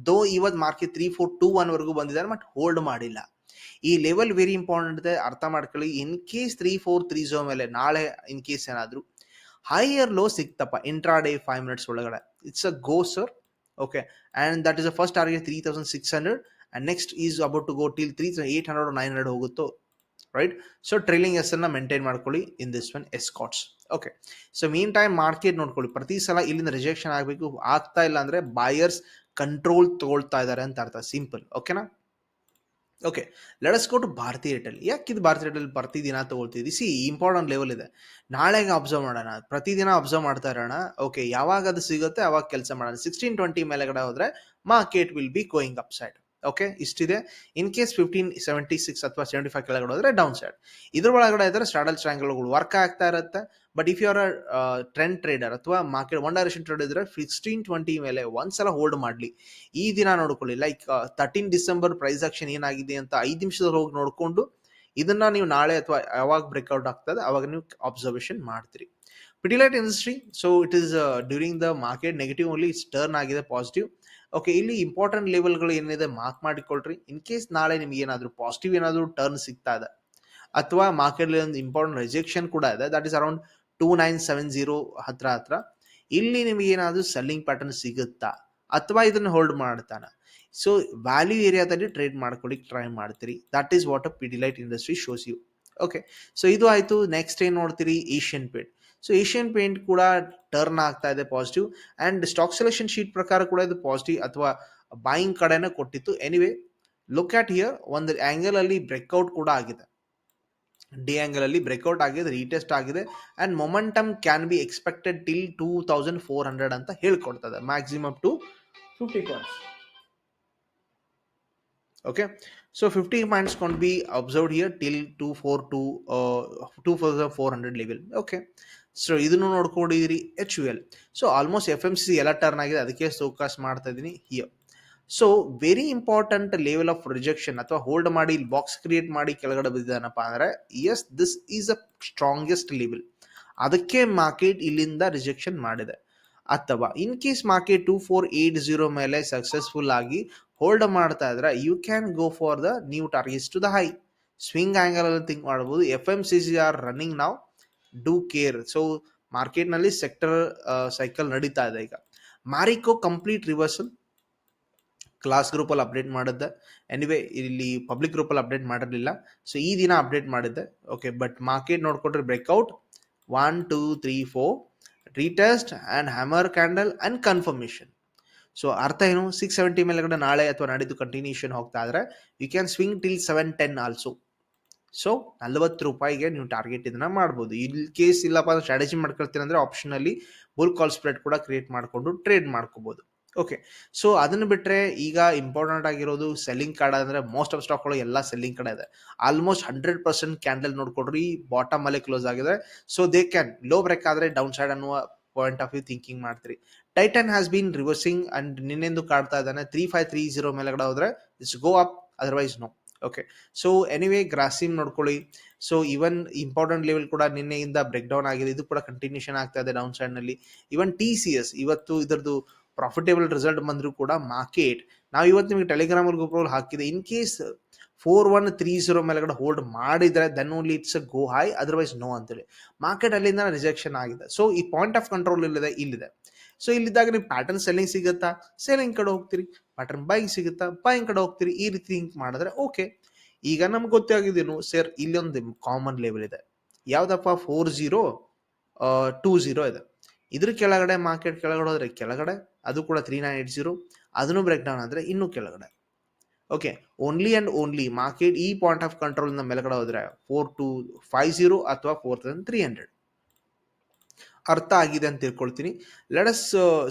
ದೋ ಇವತ್ತು ಮಾರ್ಕೆಟ್ ತ್ರೀ ಫೋರ್ ಟೂ ಒನ್ವರೆಗೂ ಬಂದಿದ್ದಾರೆ ಬಟ್ ಹೋಲ್ಡ್ ಮಾಡಿಲ್ಲ. ಈ ಲೆವೆಲ್ ವೆರಿ ಇಂಪಾರ್ಟೆಂಟ್ ಅರ್ಥ ಮಾಡ್ಕೊಳ್ಳಿ. In case three four three zero ಮೇಲೆ ನಾಳೆ ಇನ್ ಕೇಸ್ ಏನಾದರೂ ಹೈಯರ್ ಲೋ ಸಿಕ್ತಪ್ಪ ಇಂಟ್ರಾ ಡೇ ಫೈವ್ ಮಿನಿಟ್ಸ್ ಒಳಗಡೆ it's a go sir okay and that is a first target three thousand six hundred and next is about to go till three eight hundred nine hundred ಹೋಗುತ್ತೋ? Right so trailing S ಅನ್ನ maintain ಮಾಡ್ಕೊಳ್ಳಿ in this one Escorts okay so meantime market ನೋಡ್ಕೊಳ್ಳಿ. ಪ್ರತಿ ಸಲ ಇಲ್ಲಿಂದ rejection ಆಗಬೇಕು. ಆಗ್ತಾ ಇಲ್ಲ ಅಂದ್ರೆ ಬಾಯರ್ಸ್ ಕಂಟ್ರೋಲ್ ತಗೊಳ್ತಾ ಇದ್ದಾರೆ ಅಂತ ಅರ್ಥ. ಸಿಂಪಲ್ ಓಕೆನಾ okay let's go to Bharti Airtel ಯಾಕೆ ಇದು ಭಾರತೀಯ ಏರ್ಟೆಲ್ ಪ್ರತಿದಿನ ತಗೊಳ್ತಿದ್ವಿ ಸಿ ಇಂಪಾರ್ಟೆಂಟ್ ಲೆವೆಲ್ ಇದೆ. ನಾಳೆಗೆ ಅಬ್ಸರ್ವ್ ಮಾಡೋಣ? ಪ್ರತಿದಿನ ಅಬ್ಸರ್ವ್ ಮಾಡ್ತಾ ಇರೋಣ. ಓಕೆ ಯಾವಾಗ ಅದು ಸಿಗುತ್ತೆ, ಅವಾಗ ಕೆಲಸ ಮಾಡೋಣ. ಸಿಕ್ಸ್ಟೀನ್ ಟ್ವೆಂಟಿ ಮೇಲೆಗಡೆ ಹೋದ್ರೆ market will be going up side okay ಇಷ್ಟಿದೆ. In case fifteen seventy six ಅಥವಾ ಸೆವೆಂಟಿ ಫೈವ್ ಕೆಳಗಡೆ ಹೋದ್ರೆ ಡೌನ್ ಸೈಡ್ ಇದ್ರ ಒಳಗಡೆ ಇದ್ರೆ ಸ್ಟ್ರಾಡಲ್ ಟ್ರ್ಯಾಂಗಲ್ಗಳು ವರ್ಕ್ ಆಗ್ತಾ ಇರುತ್ತೆ. But if you are trend trader ಅಥವಾ ಮಾರ್ಕೆಟ್ ಒನ್ ಡೈರೆಕ್ಷನ್ ಟ್ರೇಡ್ ಇದ್ರೆ ಫಿಕ್ಸ್ಟೀನ್ ಟ್ವೆಂಟಿ ಮೇಲೆ ಒಂದ್ಸಲ ಹೋಲ್ಡ್ ಮಾಡಲಿ. ಈ ದಿನ ನೋಡ್ಕೊಳ್ಳಿ like thirteen December price action ಏನಾಗಿದೆ ಅಂತ ಐದು ನಿಮಿಷದಲ್ಲಿ ಹೋಗಿ ನೋಡಿಕೊಂಡು ಇದನ್ನ ನೀವು ನಾಳೆ ಅಥವಾ ಯಾವಾಗ ಬ್ರೇಕ್ಔಟ್ ಆಗ್ತದೆ, ಅವಾಗ ನೀವು ಅಬ್ಸರ್ವೇಷನ್ ಮಾಡ್ತೀರಿ. Pidilite industry so it is during the market negative only it's turn ಆಗಿದೆ ಪಾಸಿಟಿವ್ ಓಕೆ ಇಲ್ಲಿ ಇಂಪಾರ್ಟೆಂಟ್ ಲೆವೆಲ್ಗಳು ಏನಿದೆ ಮಾರ್ಕ್ ಮಾಡಿಕೊಳ್ರಿ. ಇನ್ ಕೇಸ್ ನಾಳೆ ನಿಮ್ಗೆ ಏನಾದರೂ ಪಾಸಿಟಿವ್ ಏನಾದರೂ ಟರ್ನ್ ಸಿಗ್ತಾ ಇದೆ, ಅಥವಾ ಮಾರ್ಕೆಟ್ಲಿ ಒಂದು ಇಂಪಾರ್ಟೆಂಟ್ ರಿಜೆಕ್ಷನ್ ಕೂಡ ಇದೆ that is around two nine seven zero ಹತ್ರ ಹತ್ರ, ಇಲ್ಲಿ ನಿಮಗೆ ಏನಾದರೂ ಸೆಲ್ಲಿಂಗ್ ಪ್ಯಾಟರ್ನ್ ಸಿಗುತ್ತಾ? ಅಥವಾ ಇದನ್ನು ಹೋಲ್ಡ್ ಮಾಡ್ತಾನೆ? ಸೊ ವ್ಯಾಲ್ಯೂ ಏರಿಯಾದಲ್ಲಿ ಟ್ರೇಡ್ ಮಾಡ್ಕೊಳ್ಳಿಕ್ ಟ್ರೈ ಮಾಡ್ತೀರಿ. That is what a Pidilite industry shows you okay so ಇದು ಆಯಿತು. ನೆಕ್ಸ್ಟ್ ಏನು ನೋಡ್ತೀರಿ? Asian paint so Asian paint ಕೂಡ ಟರ್ನ್ ಆಗ್ತಾ ಇದೆ positive and stock selection sheet ಪ್ರಕಾರ ಕೂಡ ಇದು ಪಾಸಿಟಿವ್ ಅಥವಾ ಬಾಯಿಂಗ್ ಕಡೆನೇ ಕೊಟ್ಟಿತ್ತು ಎನಿವೇ ಲುಕ್ ಆಟ್ ಹಿಯರ್ ಒಂದು ಆಂಗಲ್ ಅಲ್ಲಿ ಬ್ರೇಕ್ಔಟ್ ಕೂಡ ಆಗಿದೆ ಡಿ ಆಂಗಲ್ ಅಲ್ಲಿ ಬ್ರೇಕ್ಔಟ್ ಆಗಿದೆ ರೀಟೆಸ್ಟ್ ಆಗಿದೆ and momentum can be expected till two thousand four hundred ಅಂತ ಹೇಳ್ಕೊಡ್ತದೆ maximum to fifty points okay so fifty points could be observed here till two four to two thousand four hundred level okay so ಇದನ್ನು ನೋಡ್ಕೊಂಡಿದ್ದೀರಿ H U L so almost F M C ಎಲ್ಲ turn ಆಗಿದೆ. ಅದಕ್ಕೆ focus ಮಾಡ್ತಾ ಇದ್ದೀನಿ here so very important level of rejection ಅಥವಾ hold ಮಾಡಿ ಇಲ್ಲಿ box create ಮಾಡಿ ಕೆಳಗಡೆ ಬಿದ್ದಾನಪ್ಪ ಅಂದರೆ yes this is a strongest level ಅದಕ್ಕೆ ಮಾರ್ಕೆಟ್ ಇಲ್ಲಿಂದ ರಿಜೆಕ್ಷನ್ ಮಾಡಿದೆ. ಅಥವಾ in case market two four eight zero ಮೇಲೆ ಸಕ್ಸಸ್ಫುಲ್ ಆಗಿ ಹೋಲ್ಡ್ ಮಾಡ್ತಾ ಇದ್ರೆ you can go for the new targets to the high swing angle ಅಲ್ಲಿ ಥಿಂಕ್ ಮಾಡ್ಬೋದು. F M C C R running ನಾವು ಡೂ ಕೇರ್. ಸೊ ಮಾರ್ಕೆಟ್ನಲ್ಲಿ sector cycle ನಡೀತಾ ಇದೆ ಈಗ. Marico complete reversal. ಕ್ಲಾಸ್ ಗ್ರೂಪಲ್ಲಿ ಅಪ್ಡೇಟ್ ಮಾಡಿದ್ದೆ. ಎನಿವೆ ಇಲ್ಲಿ ಪಬ್ಲಿಕ್ ಗ್ರೂಪಲ್ಲಿ ಅಪ್ಡೇಟ್ ಮಾಡಿರಲಿಲ್ಲ. ಸೊ ಈ ದಿನ ಅಪ್ಡೇಟ್ ಮಾಡಿದ್ದೆ. ಓಕೆ ಬಟ್ ಮಾರ್ಕೆಟ್ ನೋಡ್ಕೊಂಡ್ರೆ breakout. One two three four retest and hammer candle and confirmation so ಅರ್ಥ ಏನು? ಸಿಕ್ಸ್ ಸೆವೆಂಟಿ ಮೇಲೆಗಡೆ ನಾಳೆ ಅಥವಾ ನಾಡಿದ್ದು ಕಂಟಿನ್ಯೂಷನ್ ಹೋಗ್ತಾ ಇದ್ರೆ you can swing till seven ten also so ನಲ್ವತ್ತು ರೂಪಾಯಿಗೆ ನೀವು ಟಾರ್ಗೆಟ್ ಇದನ್ನ ಮಾಡ್ಬೋದು. ಇಲ್ಲಿ ಕೇಸ್ ಇಲ್ಲಪ್ಪ ಅಂದ್ರೆ ಸ್ಟ್ರಾಟಜಿ ಮಾಡ್ಕೊಳ್ತೀನಿ ಅಂದರೆ ಆಪ್ಷನಲ್ಲಿ ಬುಲ್ ಕಾಲ್ ಸ್ಪ್ರೆಡ್ ಕೂಡ ಕ್ರಿಯೇಟ್ ಮಾಡಿಕೊಂಡು ಟ್ರೇಡ್ ಮಾಡ್ಕೋಬೋದು. ಓಕೆ ಸೊ ಅದನ್ನು ಬಿಟ್ಟರೆ ಈಗ ಇಂಪಾರ್ಟೆಂಟ್ ಆಗಿರೋದು ಸೆಲ್ಲಿಂಗ್ ಕಾರ್ಡ್ ಅಂದರೆ ಮೋಸ್ಟ್ ಆಫ್ ಸ್ಟಾಕ್ಗಳು ಎಲ್ಲ ಸೆಲ್ಲಿಂಗ್ ಕಡೆ ಇದೆ. ಆಲ್ಮೋಸ್ಟ್ ಹಂಡ್ರೆಡ್ ಪರ್ಸೆಂಟ್ ಕ್ಯಾಂಡಲ್ ನೋಡ್ಕೊಡ್ರಿ ಬಾಟಮ್ ಅಲ್ಲೇ ಕ್ಲೋಸ್ ಆಗಿದೆ. So they can low break ಆದರೆ ಡೌನ್ ಸೈಡ್ ಅನ್ನುವ ಪಾಯಿಂಟ್ ಆಫ್ ವ್ಯೂ ಥಿಂಕಿಂಗ್ ಮಾಡ್ತೀರಿ. Titan has been reversing and ನಿನ್ನೆಂದು ಕಾಡ್ತಾ ಇದ್ದಾನೆ. ತ್ರೀ ಫೈವ್ ತ್ರೀ ಜೀರೋ ಮೇಲೆಗಡೆ ಹೋದ್ರೆ it's go up otherwise no okay so anyway Grasim ನೋಡ್ಕೊಳ್ಳಿ. ಸೊ ಇವನ್ important level ಕೂಡ ನಿನ್ನೆಯಿಂದ ಬ್ರೇಕ್ ಡೌನ್ ಆಗಿದೆ. ಇದು ಕೂಡ ಕಂಟಿನ್ಯೂಷನ್ ಆಗ್ತಾ ಇದೆ ಡೌನ್ ಸೈಡ್ನಲ್ಲಿ. ಇವನ್ ಟಿ ಸಿ ಎಸ್ ಇವತ್ತು ಇದರದು ಪ್ರಾಫಿಟೇಬಲ್ ರಿಸಲ್ಟ್ ಬಂದರೂ ಕೂಡ ಮಾರ್ಕೆಟ್ ನಾವು ಇವತ್ತು ನಿಮಗೆ ಟೆಲಿಗ್ರಾಮ್ ಗ್ರೂಪ್ ಹಾಕಿದೆ. In case four one three zero ಮೇಲೆಗಡೆ ಹೋಲ್ಡ್ ಮಾಡಿದ್ರೆ then only it's go high otherwise no ಅಂತೇಳಿ. ಮಾರ್ಕೆಟ್ ಅಲ್ಲಿಂದ ರಿಜೆಕ್ಷನ್ ಆಗಿದೆ. ಸೊ ಈ ಪಾಯಿಂಟ್ ಆಫ್ ಕಂಟ್ರೋಲ್ ಇಲ್ಲಿದೆ ಇಲ್ಲಿದೆ. ಸೊ ಇಲ್ಲಿದ್ದಾಗ ನೀವು ಪ್ಯಾಟರ್ನ್ ಸೆಲ್ಲಿಂಗ್ ಸಿಗುತ್ತಾ? ಸೆಲ್ಲಿಂಗ್ ಕಡೆ ಹೋಗ್ತೀರಿ. ಪ್ಯಾಟರ್ನ್ ಬೈಂಗ್ ಸಿಗುತ್ತಾ? ಬೈಂಗ್ ಕಡೆ ಹೋಗ್ತೀರಿ, ಈ ರೀತಿ ಥಿಂಕ್ ಮಾಡಿದ್ರೆ ಓಕೆ ಈಗ ನಮ್ಗೆ ಗೊತ್ತಾಗಿದ್ದೇನು ಸರ್ ಇಲ್ಲೊಂದು ಕಾಮನ್ ಲೆವೆಲ್ ಇದೆ. ಯಾವ್ದಪ್ಪ? ಫೋರ್ ಜೀರೋ ಟೂ ಜೀರೋ ಇದೆ. ಇದ್ರ ಕೆಳಗಡೆ ಮಾರ್ಕೆಟ್ ಕೆಳಗಡೆ ಹೋದ್ರೆ ಕೆಳಗಡೆ, ಅದು ಕೂಡ ತ್ರೀ ನೈನ್ ಏಟ್ ಜೀರೋ ಅದನ್ನು ಬ್ರೇಕ್ ಡೌನ್ ಆದರೆ ಇನ್ನೂ ಕೆಳಗಡೆ. Okay only and only market ಈ ಪಾಯಿಂಟ್ ಆಫ್ ಕಂಟ್ರೋಲ್ ಮೇಲ್ಗಡೆ ಹೋದ್ರೆ ಫೋರ್ ಟು ಫೈವ್ ಜೀರೋ ಅಥವಾ ಫೋರ್ ತೌಸಂಡ್ ತ್ರೀ ಹಂಡ್ರೆಡ್ ಅರ್ಥ ಆಗಿದೆ ಅಂತ ತಿಳ್ಕೊಳ್ತೀನಿ. Let us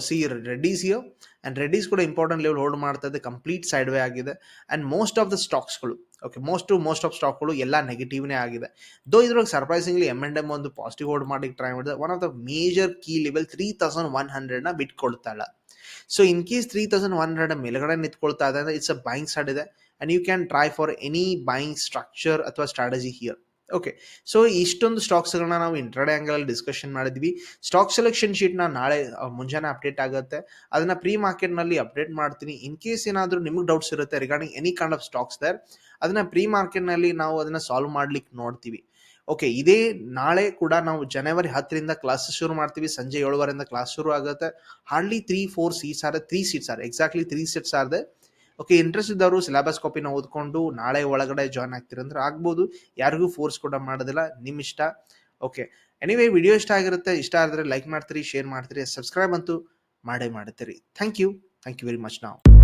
see Reddy's here and Reddy's ಕೂಡ ಇಂಪಾರ್ಟೆಂಟ್ ಲೆವೆಲ್ ಹೋಲ್ಡ್ ಮಾಡ್ತಾ ಇದೆ ಕಂಪ್ಲೀಟ್ ಸೈಡ್ ವೇ ಆಗಿದೆ. And most of the ಸ್ಟಾಕ್ಸ್ಗಳು okay most to most of ಸ್ಟಾಕ್ಗಳು ಎಲ್ಲ ನೆಗೆಟಿವ್ನೇ ಆಗಿದೆ. ದೋ ಇದ್ರೊಳಗೆ ಸರ್ಪ್ರೈಸಿಂಗ್ಲಿ ಎಂ ಎಂಡ್ ಎಂ ಒಂದು ಪಾಸಿಟಿವ್ ಹೋಲ್ಡ್ ಮಾಡಿ ಟ್ರೈ ಮಾಡಿದೆ. One of the major key level three thousand one ಹಂಡ್ರೆಡ್ನ ಬಿಟ್ಕೊಳ್ತಾಳೆ so in case three thousand one hundred ಮೇಲ್ಗಡೆ ನಿಂತ್ಕೊಳ್ತಾ ಇದೆ ಅಂದರೆ ಇಟ್ಸ್ ಅ ಬೈಂಗ್ ಸೈಡ್ ಇದೆ. And you can try for any buying structure ಅಥವಾ strategy here okay so ಇಷ್ಟೊಂದು ಸ್ಟಾಕ್ಸ್ಗಳನ್ನ ನಾವು intraday angle discussion ಮಾಡಿದ್ವಿ. ಸ್ಟಾಕ್ ಸೆಲೆಕ್ಷನ್ ಶೀಟ್ನ ನಾಳೆ ಮುಂಜಾನೆ ಅಪ್ಡೇಟ್ ಆಗುತ್ತೆ. ಅದನ್ನ ಪ್ರೀ ಮಾರ್ಕೆಟ್ನಲ್ಲಿ ಅಪ್ಡೇಟ್ ಮಾಡ್ತೀನಿ. ಇನ್ ಕೇಸ್ ಏನಾದರೂ ನಿಮಗೆ ಡೌಟ್ಸ್ ಇರುತ್ತೆ regarding any kind of stocks there ಅದನ್ನ ಪ್ರೀ ಮಾರ್ಕೆಟ್ನಲ್ಲಿ ನಾವು ಅದನ್ನ ಸಾಲ್ವ್ ಮಾಡ್ಲಿಕ್ಕೆ ನೋಡ್ತೀವಿ. ಓಕೆ ಇದೇ ನಾಳೆ ಕೂಡ ನಾವು ಜನವರಿ ಹತ್ತರಿಂದ ಕ್ಲಾಸ್ ಶುರು ಮಾಡ್ತೀವಿ. ಸಂಜೆ ಏಳುವರೆಯಿಂದ ಕ್ಲಾಸ್ ಶುರು ಆಗುತ್ತೆ. ಹಾರ್ಡ್ಲಿ ತ್ರೀ ಫೋರ್ ಸೀಟ್ಸ್ ಆದ್ರೆ three seats are exactly three seats ಆದ್ರೆ ಓಕೆ ಇಂಟ್ರೆಸ್ಟ್ ಇದ್ದವರು ಸಿಲೆಬಸ್ ಕಾಪಿನ ಓದ್ಕೊಂಡು ನಾಳೆ ಒಳಗಡೆ ಜಾಯ್ನ್ ಆಗ್ತೀರ ಅಂದ್ರೆ ಆಗ್ಬೋದು. ಯಾರಿಗೂ ಫೋರ್ಸ್ ಕೂಡ ಮಾಡೋದಿಲ್ಲ ನಿಮ್ಮ ಇಷ್ಟ. ಓಕೆ ಎನಿವೇ ವಿಡಿಯೋ ಇಷ್ಟ ಆಗಿರುತ್ತೆ, ಇಷ್ಟ ಆದರೆ ಲೈಕ್ ಮಾಡ್ತೀರಿ ಶೇರ್ ಮಾಡ್ತೀರಿ ಸಬ್ಸ್ಕ್ರೈಬ್ ಅಂತೂ ಮಾಡೇ ಮಾಡ್ತೀರಿ. Thank you thank you very much ನಾವು